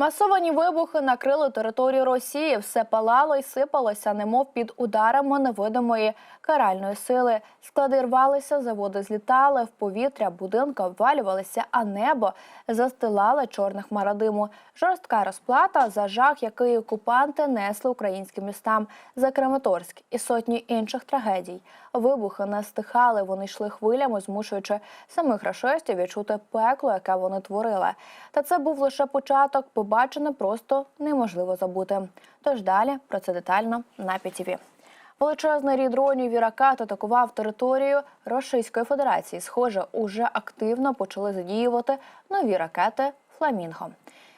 Масовані вибухи накрили територію Росії. Все палало і сипалося, немов під ударами невидимої каральної сили. Склади рвалися, заводи злітали, в повітря будинки обвалювалися, а небо застилали чорна хмара диму. Жорстка розплата за жах, який окупанти несли українським містам за Краматорськ і сотні інших трагедій. Вибухи не стихали, вони йшли хвилями, змушуючи самих рашистів відчути пекло, яке вони творили. Та це був лише початок. Побачене просто неможливо забути. Тож далі про це детально на ПІТІВІ. Величезний рід дронів і атакував територію Російської Федерації. Схоже, уже активно почали задіювати нові ракети Фламінго.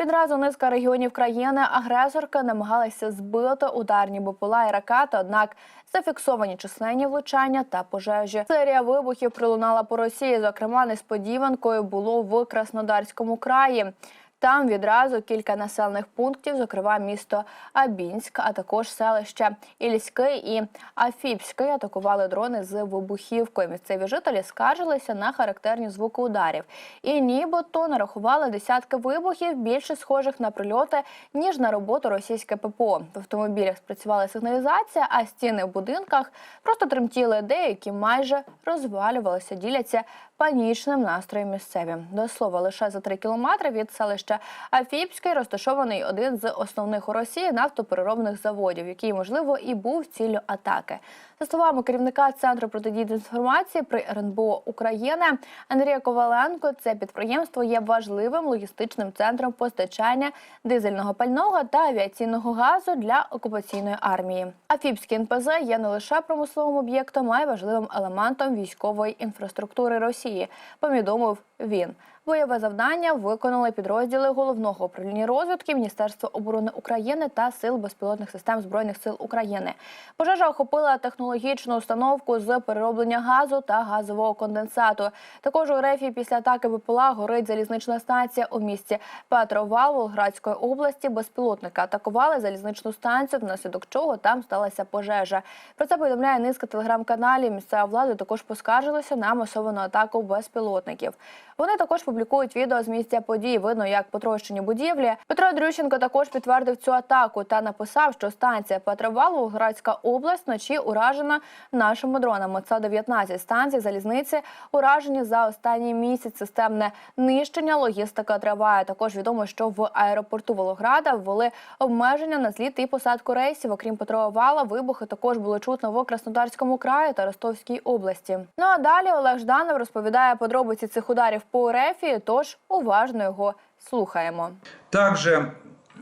Відразу низка регіонів країни агресорки намагалися збити ударні БПЛА і ракети, однак зафіксовані численні влучання та пожежі. Серія вибухів пролунала по Росії. Зокрема, несподіванкою було в Краснодарському краї. Там відразу кілька населених пунктів, зокрема місто Абінськ, а також селище Ільське і Афіпське, атакували дрони з вибухівкою. Місцеві жителі скаржилися на характерні звуки ударів. І нібито нарахували десятки вибухів, більше схожих на прильоти, ніж на роботу російське ППО. В автомобілях спрацювала сигналізація, а стіни в будинках просто тремтіли, деякі майже розвалювалися, діляться панічним настроєм місцеві. До слова, лише за три кілометри від селища Афіпське розташований один з основних у Росії нафтопереробних заводів, який, можливо, і був ціллю атаки. За словами керівника центру протидії дезінформації при РНБО України Андрія Коваленко, це підприємство є важливим логістичним центром постачання дизельного пального та авіаційного газу для окупаційної армії. Афіпський НПЗ є не лише промисловим об'єктом, а й важливим елементом військової інфраструктури Росії. Повідомив він. Бойове завдання виконали підрозділи головного управління розвідки Міністерства оборони України та сил безпілотних систем збройних сил України. Пожежа охопила технологічну установку з перероблення газу та газового конденсату. Також у рефі після атаки БПЛА горить залізнична станція у місті Петровал Волградської області. Безпілотники атакували залізничну станцію, внаслідок чого там сталася пожежа. Про це повідомляє низка телеграм-каналів. Місцева влада також поскаржилася на масовану атаку безпілотників. Вони також публікують відео з місця подій. Видно, як потрощені будівлі. Петро Дрющенко також підтвердив цю атаку та написав, що станція Петровал, Волградська область, вночі уражена нашими дронами. Це 19 станцій залізниці уражені за останній місяць. Системне нищення, логістика триває. Також відомо, що в аеропорту Волограда ввели обмеження на зліт і посадку рейсів. Окрім Петровала, вибухи також було чутно в Краснодарському краї та Ростовській області. Ну а далі Олег Жданов розповідає подробиці цих ударів по Рефі, тож уважно його слухаємо. Также,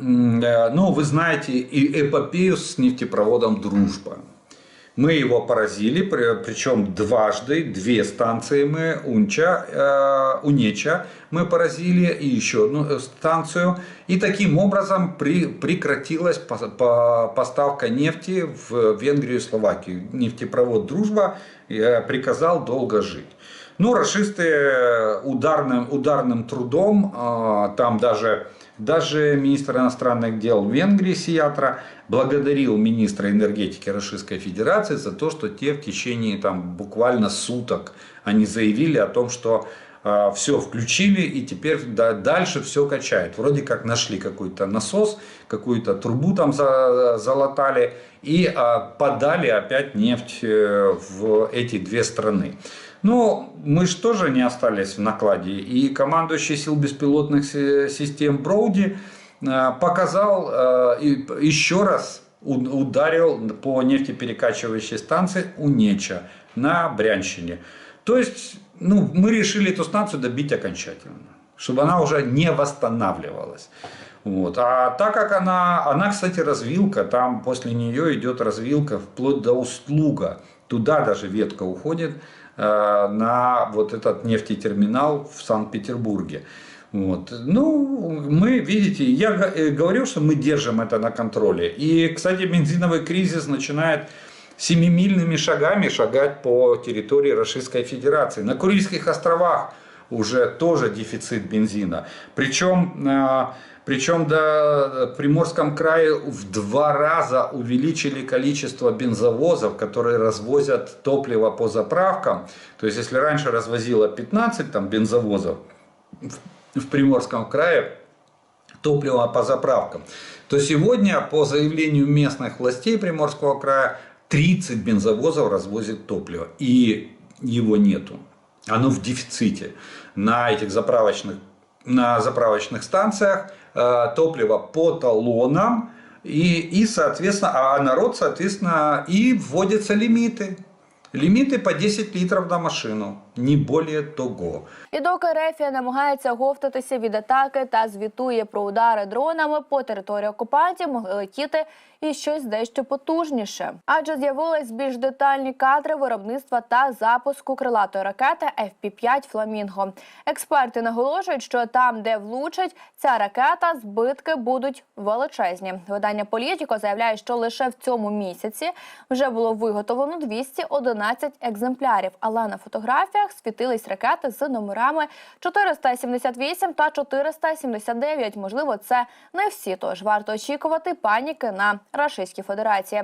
ну, вы знаете и эпопею с нефтепроводом «Дружба». Мы его поразили, при- причем дважды, две станции мы, Унча, э, Унеча мы поразили, и еще одну станцию. И таким образом при, прекратилась по- по- поставка нефти в Венгрию и Словакию. Нефтепровод «Дружба» приказал долго жить. Ну, расисты ударным, ударным трудом, а, там даже, даже министр иностранных дел Венгрии Сиатра благодарил министра энергетики Российской Федерации за то, что те в течение там, буквально суток они заявили о том, что все включили и теперь да, дальше все качает. Вроде как нашли какой-то насос, какую-то трубу там за- залатали и а, подали опять нефть э, в эти две страны. Ну, мы же тоже не остались в накладе. И командующий сил беспилотных си- систем Броуди э, показал э, еще раз ударил по нефтеперекачивающей станции Унеча на Брянщине. То есть, ну, мы решили эту станцию добить окончательно, чтобы она уже не восстанавливалась. Вот. А так как она, она, кстати, развилка, там после нее идет развилка вплоть до Устлуга. Туда даже ветка уходит э, на вот этот нефтетерминал в Санкт-Петербурге. Вот. Ну, мы, видите, я э, говорю, что мы держим это на контроле. И, кстати, бензиновый кризис начинает семимильными шагами шагать по территории Российской Федерации. На Курильских островах уже тоже дефицит бензина. Причем, э, причем до Приморском крае в два раза увеличили количество бензовозов, которые развозят топливо по заправкам. То есть, если раньше развозило 15 там, бензовозов в- в Приморском крае, топлива по заправкам, то сегодня, по заявлению местных властей Приморского края, 30 бензовозов развозит топливо. И его нету. Оно в дефиците. На этих заправочных, на заправочных станциях э, топливо по талонам. И, и, соответственно, а народ, соответственно, и вводятся лимиты. Лимиты по 10 литров на машину. Не более того. І доки Рефія намагається говтатися від атаки та звітує про удари дронами по території окупантів, могли летіти і щось дещо потужніше. Адже з'явились більш детальні кадри виробництва та запуску крилатої ракети FP-5 Фламінго. Експерти наголошують, що там, де влучить ця ракета, збитки будуть величезні. Видання Політіко заявляє, що лише в цьому місяці вже було виготовлено 211 екземплярів, але на фотографіях світились ракети з номерами 478 та 479. Можливо, це не всі, тож варто очікувати паніки на Рашистській Федерації.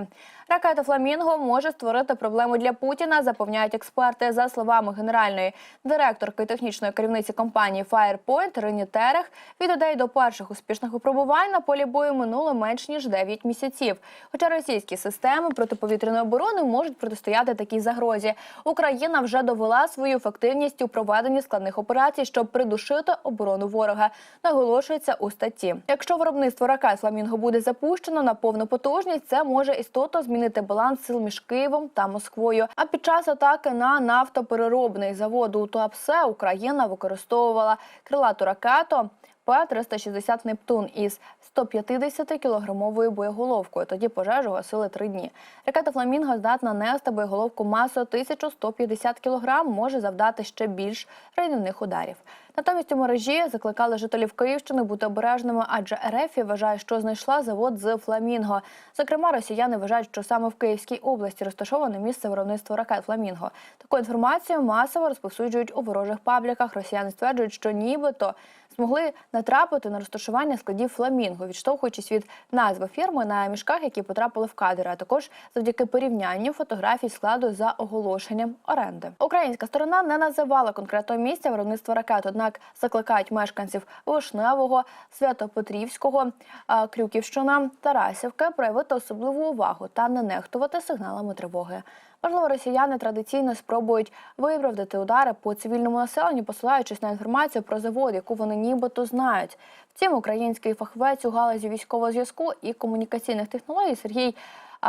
Ракета Фламінго може створити проблему для Путіна, запевняють експерти. За словами генеральної директорки технічної керівниці компанії Firepoint Рині Терех, від ідей до перших успішних випробувань на полі бою минуло менш ніж 9 місяців. Хоча російські системи протиповітряної оборони можуть протистояти такій загрозі. Україна вже довела свою ефективність у проведенні складних операцій, щоб придушити оборону ворога. Наголошується у статті. Якщо виробництво ракет Фламінго буде запущено на повну потужність, це може істотно змінити баланс сил між Києвом та Москвою. А під час атаки на нафтопереробний завод у Туапсе Україна використовувала крилату ракету. П-360 Нептун із 150-кілограмовою боєголовкою. Тоді пожежу гасили три дні. Ракета Фламінго здатна нести боєголовку масою 1150 кг, може завдати ще більш руйнівних ударів. Натомість у мережі закликали жителів Київщини бути обережними, адже РФ вважає, що знайшла завод з Фламінго. Зокрема, росіяни вважають, що саме в Київській області розташоване місце виробництва ракет Фламінго. Таку інформацію масово розповсюджують у ворожих пабліках. Росіяни стверджують, що нібито змогли натрапити на розташування складів фламінго, відштовхуючись від назви фірми на мішках, які потрапили в кадр, а також завдяки порівнянню фотографій складу за оголошенням оренди. Українська сторона не називала конкретного місця виробництва ракет, однак закликають мешканців Вишневого, Свято-Петрівського, Крюківщина, Тарасівки проявити особливу увагу та не нехтувати сигналами тривоги. Можливо, росіяни традиційно спробують виправдати удари по цивільному населенню, посилаючись на інформацію про завод, яку вони нібито знають. Втім, український фахівець у галузі військового зв'язку і комунікаційних технологій Сергій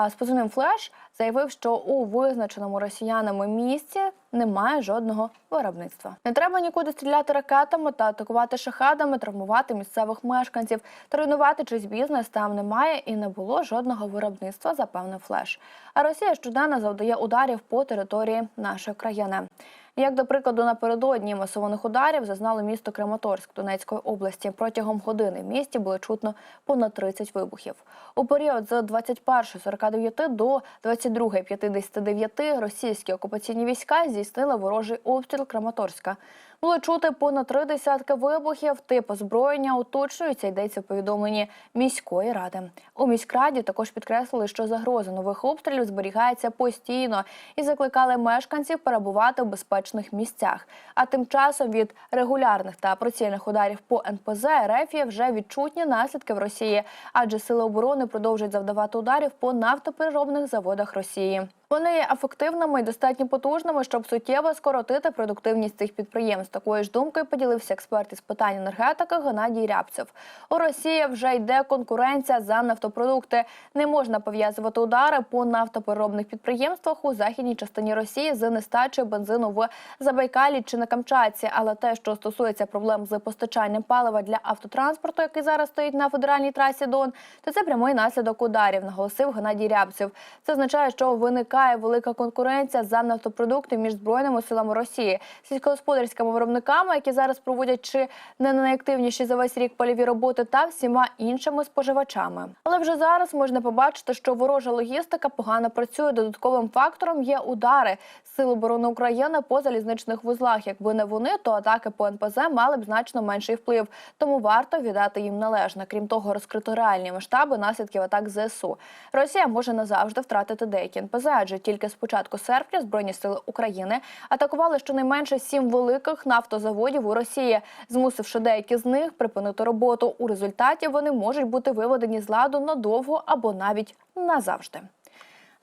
з позивним Флеш заявив, що у визначеному росіянами місці немає жодного виробництва. Не треба нікуди стріляти ракетами та атакувати шахадами, травмувати місцевих мешканців та руйнувати чийсь бізнес. Там немає і не було жодного виробництва, запевнив Флеш. А Росія щоденно завдає ударів по території нашої країни. Як до прикладу, напередодні масованих ударів зазнало місто Краматорськ Донецької області. Протягом години в місті було чутно понад 30 вибухів. У період з 21.49 до 22.59 російські окупаційні війська здійснили ворожий обстріл Краматорська. Було чути понад три десятки вибухів. Тип озброєння уточнюється, йдеться в повідомленні міської ради. У міськраді також підкреслили, що загроза нових обстрілів зберігається постійно і закликали мешканців перебувати в безпечних місцях. А тим часом від регулярних та прицільних ударів по НПЗ РФ є вже відчутні наслідки в Росії, адже сили оборони продовжують завдавати ударів по нафтопереробних заводах Росії. Вони є ефективними і достатньо потужними, щоб суттєво скоротити продуктивність цих підприємств. Такою ж думкою поділився експерт із питань енергетики Геннадій Рябцев. У Росії вже йде конкуренція за нафтопродукти. Не можна пов'язувати удари по нафтопереробних підприємствах у західній частині Росії з нестачею бензину в Забайкалі чи на Камчатці. Але те, що стосується проблем з постачанням палива для автотранспорту, який зараз стоїть на федеральній трасі Дон, то це прямий наслідок ударів, наголосив Геннадій Рябцев. Це означає, що виникає велика конкуренція за нафтопродукти між збройними силами Росії, сільськогосподарськими виробниками, які зараз проводять чи не найактивніші за весь рік польові роботи, та всіма іншими споживачами. Але вже зараз можна побачити, що ворожа логістика погано працює. Додатковим фактором є удари Сил оборони України по залізничних вузлах. Якби не вони, то атаки по НПЗ мали б значно менший вплив. Тому варто віддати їм належне. Крім того, розкрито реальні масштаби наслідків атак ЗСУ. Росія може назавжди втратити деякі НПЗ, адже адже тільки з початку серпня збройні сили України атакували щонайменше сім великих нафтозаводів у Росії, змусивши деякі з них припинити роботу. У результаті вони можуть бути виведені з ладу надовго або навіть назавжди.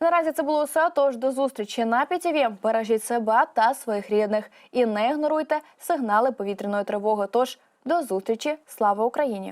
Наразі це було все. Тож до зустрічі на ПІТІВІ. Бережіть себе та своїх рідних і не ігноруйте сигнали повітряної тривоги. Тож до зустрічі. Слава Україні!